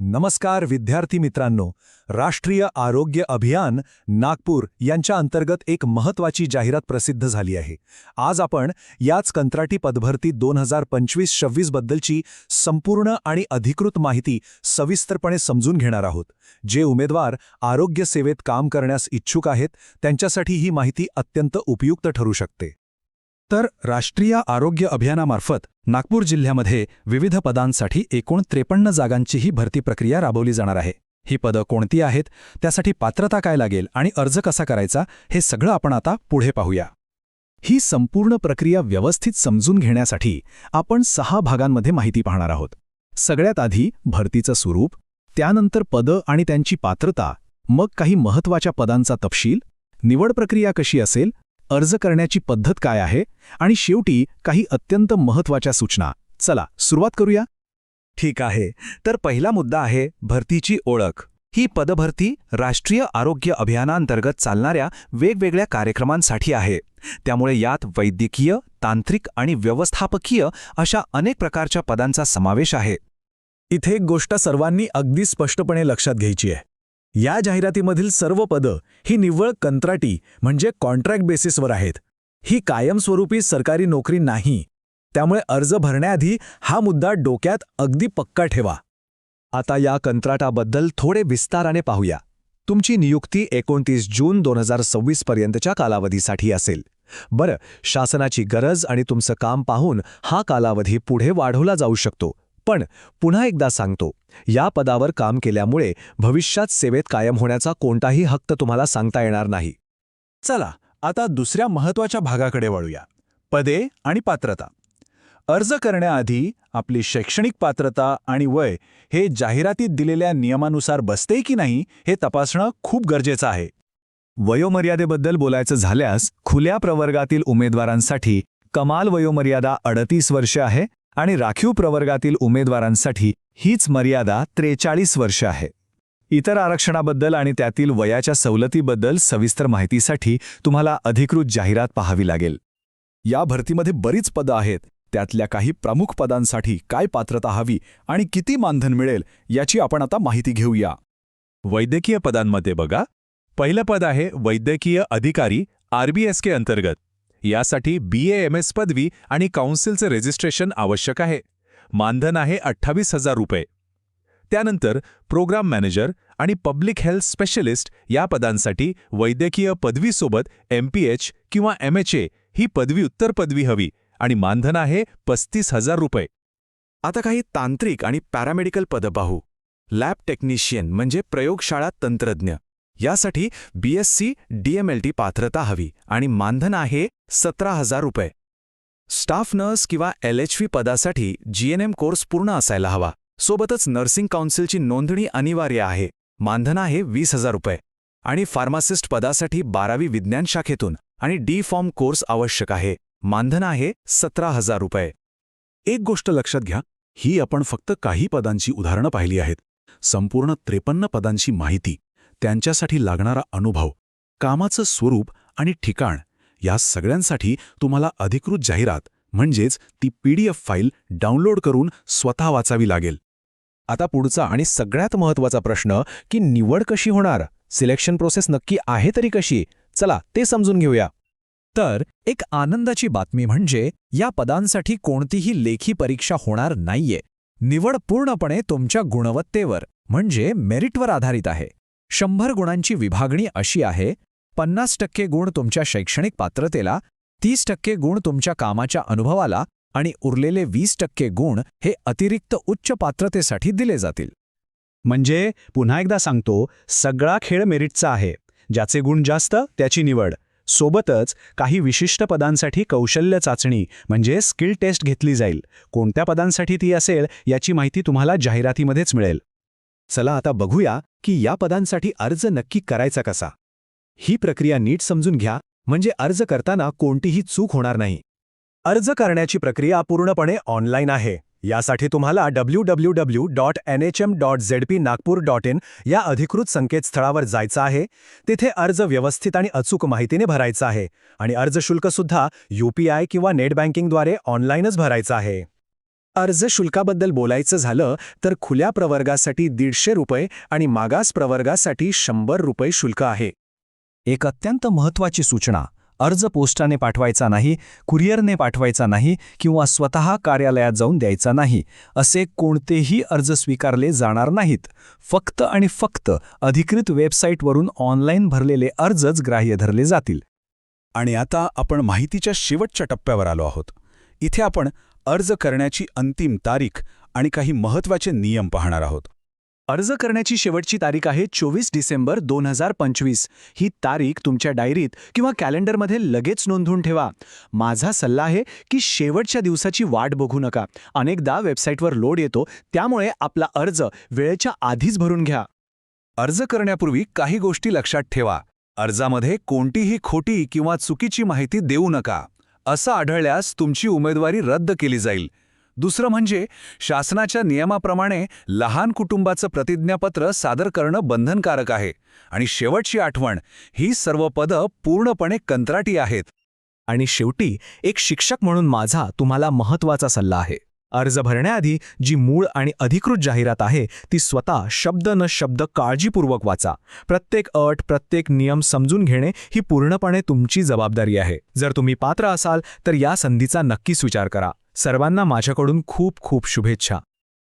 नमस्कार विद्यार्थी मित्रांनो राष्ट्रीय आरोग्य अभियान नागपूर यांच्या अंतर्गत एक महत्वाची जाहिरात प्रसिद्ध झाली आहे. आज आपण याच कंत्राटी पदभरती दोन हजार पंचवीस सव्वीस बद्दलची संपूर्ण आणि अधिकृत माहिती सविस्तरपणे समजून घेणार आहोत. जे उमेदवार आरोग्य सेवेत काम करण्यास इच्छुक आहेत त्यांच्यासाठी ही माहिती अत्यंत उपयुक्त ठरू शकते. तर राष्ट्रीय आरोग्य अभियानामार्फत नागपूर जिल्ह्यामध्ये विविध पदांसाठी एकूण त्रेपन्न जागांचीही भरती प्रक्रिया राबवली जाणार आहे. ही पदं कोणती आहेत त्यासाठी पात्रता काय लागेल आणि अर्ज कसा करायचा हे सगळं आपण आता पुढे पाहूया. ही संपूर्ण प्रक्रिया व्यवस्थित समजून घेण्यासाठी आपण सहा भागांमध्ये माहिती पाहणार आहोत. सगळ्यात आधी भरतीचं स्वरूप त्यानंतर पदं आणि त्यांची पात्रता मग काही महत्त्वाच्या पदांचा तपशील निवड प्रक्रिया कशी असेल अर्ज करण्याची पद्धत काय आहे आणि शेवटी काही अत्यंत महत्त्वाच्या सूचना. चला सुरुवात करूया? ठीक आहे. तर पहिला मुद्दा आहे भरतीची ओळख. ही पदभरती राष्ट्रीय आरोग्य अभियानांतर्गत चालणाऱ्या वेगवेगळ्या कार्यक्रमांसाठी आहे. त्यामुळे यात वैद्यकीय तांत्रिक आणि व्यवस्थापकीय अशा अनेक प्रकारच्या पदांचा समावेश आहे. इथे एक गोष्ट सर्वांनी अगदी स्पष्टपणे लक्षात घ्यायची आहे. या जाहिरातीमधील सर्व पदं ही निव्वळ कंत्राटी म्हणजे कॉन्ट्रॅक्ट बेसिसवर आहेत. ही कायमस्वरूपी सरकारी नोकरी नाही. त्यामुळे अर्ज भरण्याआधी हा मुद्दा डोक्यात अगदी पक्का ठेवा. आता या कंत्राटाबद्दल थोडे विस्ताराने पाहूया. तुमची नियुक्ती एकोणतीस जून दोन हजार सव्वीस पर्यंतच्या कालावधीसाठी असेल. बरं शासनाची गरज आणि तुमचं काम पाहून हा कालावधी पुढे वाढवला जाऊ शकतो. पण पुन्हा एकदा सांगतो या पदावर काम केल्यामुळे भविष्यात सेवेत कायम होण्याचा कोणताही हक्क तुम्हाला सांगता येणार नाही. चला आता दुसऱ्या महत्त्वाच्या भागाकडे वळूया. पदे आणि पात्रता. अर्ज करण्याआधी आपली शैक्षणिक पात्रता आणि वय हे जाहिरातीत दिलेल्या नियमानुसार बसते की नाही हे तपासणं खूप गरजेचं आहे. वयोमर्यादेबद्दल बोलायचं झाल्यास खुल्या प्रवर्गातील उमेदवारांसाठी कमाल वयोमर्यादा अडतीस वर्षे आहे आणि राखीव प्रवर्गातील उमेदवारांसाठी हीच मर्यादा त्रेचाळीस वर्ष आहे. इतर आरक्षणाबद्दल आणि त्यातील वयाच्या सवलतीबद्दल सविस्तर माहितीसाठी तुम्हाला अधिकृत जाहिरात पाहावी लागेल. या भरतीमध्ये बरीच पदं आहेत. त्यातल्या काही प्रमुख पदांसाठी काय पात्रता हवी आणि किती मानधन मिळेल याची आपण आता माहिती घेऊया. वैद्यकीय पदांमध्ये बघा. पहिलं पद आहे वैद्यकीय अधिकारी आरबीएसके अंतर्गत. यासाठी बी एम एस पदवी आणि काउन्सिलचं रजिस्ट्रेशन आवश्यक आहे. मानधन आहे अठ्ठावीस हजार रुपये. त्यानंतर प्रोग्राम मॅनेजर आणि पब्लिक हेल्थ स्पेशलिस्ट या पदांसाठी वैद्यकीय पदवीसोबत एम पी एच किंवा एम एच ए ही पदव्युत्तर पदवी हवी आणि मानधन आहे पस्तीस हजार रुपये. आता काही तांत्रिक आणि पॅरामेडिकल पदं पाहू. लॅब टेक्निशियन म्हणजे प्रयोगशाळा तंत्रज्ञ. यासाठी बीएससी डीएमएलटी पात्रता हवी आणि मानधन आहे सतरा हजार रुपये. स्टाफ नर्स किंवा एल एच व्ही पदासाठी जीएनएम कोर्स पूर्ण असायला हवा. सोबतच नर्सिंग काउन्सिलची नोंदणी अनिवार्य आहे. मानधन आहे वीस हजार रुपये. आणि फार्मासिस्ट पदासाठी बारावी विज्ञान शाखेतून आणि डी फॉर्म कोर्स आवश्यक आहे. मानधन आहे सतरा हजार रुपये. एक गोष्ट लक्षात घ्या ही आपण फक्त काही पदांची उदाहरणं पाहिली आहेत. संपूर्ण त्रेपन्न पदांची माहिती त्यांच्यासाठी लागणारा अनुभव कामाचं स्वरूप आणि ठिकाण या सगळ्यांसाठी तुम्हाला अधिकृत जाहिरात म्हणजेच ती पीडीएफ फाईल डाउनलोड करून स्वतः वाचावी लागेल. आता पुढचा आणि सगळ्यात महत्त्वाचा प्रश्न की निवड कशी होणार? सिलेक्शन प्रोसेस नक्की आहे तरी कशी? चला ते समजून घेऊया. तर एक आनंदाची बातमी म्हणजे या पदांसाठी कोणतीही लेखी परीक्षा होणार नाहीये. निवड पूर्णपणे तुमच्या गुणवत्तेवर म्हणजे मेरिटवर आधारित आहे. शंभर गुणांची विभागणी अशी आहे पन्नास टक्के गुण तुमच्या शैक्षणिक पात्रतेला तीस टक्के गुण तुमच्या कामाच्या अनुभवाला आणि उरलेले वीस टक्के गुण हे अतिरिक्त उच्च पात्रतेसाठी दिले जातील. म्हणजे पुन्हा एकदा सांगतो सगळा खेळ मेरिटचा आहे. ज्याचे गुण जास्त त्याची निवड. सोबतच काही विशिष्ट पदांसाठी कौशल्य चाचणी म्हणजे स्किल टेस्ट घेतली जाईल. कोणत्या पदांसाठी ती असेल याची माहिती तुम्हाला जाहिरातीमध्येच मिळेल. चला आता बघूया की या पदांसाठी अर्ज नक्की करायचा कसा. ही प्रक्रिया नीट समजून घ्या म्हणजे अर्ज करताना कोणतीही चूक होणार नाही. अर्ज करण्याची प्रक्रिया पूर्णपणे ऑनलाईन आहे. यासाठी तुम्हाला W W W dot N H M dot Z P Nagpur dot in या अधिकृत संकेतस्थळावर जायचं आहे. तिथे अर्ज व्यवस्थित आणि अचूक माहितीने भरायचा आहे आणि अर्ज शुल्कसुद्धा यूपीआय किंवा नेट बँकिंगद्वारे ऑनलाईनच भरायचं आहे. अर्ज शुल्काबद्दल बोलायचं झालं तर खुल्या प्रवर्गासाठी दीडशे रुपये आणि मागास प्रवर्गासाठी शंभर रुपये शुल्क आहे. एक अत्यंत महत्त्वाची सूचना. अर्ज पोस्टाने पाठवायचा नाही कुरिअरने पाठवायचा नाही किंवा स्वतः कार्यालयात जाऊन द्यायचा नाही असे कोणतेही अर्ज स्वीकारले जाणार नाहीत. फक्त आणि फक्त अधिकृत वेबसाईटवरून ऑनलाईन भरलेले अर्जच ग्राह्य धरले जातील. आणि आता आपण माहितीच्या शेवटच्या टप्प्यावर आलो आहोत. इथे आपण अर्ज करण्याची अंतिम तारीख आणि काही महत्त्वाचे नियम पाहणार आहोत. अर्ज करण्याची शेवटची तारीख आहे चोवीस डिसेंबर दोन हजार पंचवीस. ही तारीख तुमच्या डायरीत किंवा कॅलेंडरमध्ये लगेच नोंदवून ठेवा. माझा सल्ला आहे की शेवटच्या दिवसाची वाट बघू नका. अनेकदा वेबसाईटवर लोड येतो त्यामुळे आपला अर्ज वेळेच्या आधीच भरून घ्या. अर्ज करण्यापूर्वी काही गोष्टी लक्षात ठेवा. अर्जामध्ये कोणतीही खोटी किंवा चुकीची माहिती देऊ नका. असं आढळल्यास तुमची उमेदवारी रद्द केली जाईल. दुसरं म्हणजे शासनाच्या नियमाप्रमाणे लहान कुटुंबाचं प्रतिज्ञापत्र सादर करणं बंधनकारक आहे. आणि शेवटची आठवण ही सर्व पदं पूर्णपणे कंत्राटी आहेत. आणि शेवटी एक शिक्षक म्हणून माझा तुम्हाला महत्त्वाचा सल्ला आहे. अर्ज भरण्याआधी जी मूळ आणि अधिकृत जाहिरात आहे ती स्वतः शब्द न शब्द काळजीपूर्वक वाचा. प्रत्येक अट प्रत्येक नियम समजून घेणे ही पूर्णपणे तुमची जबाबदारी आहे. जर तुम्ही पात्र असाल तर या संधीचा नक्कीच विचार करा. सर्वांना माझ्याकडून खूप खूप शुभेच्छा.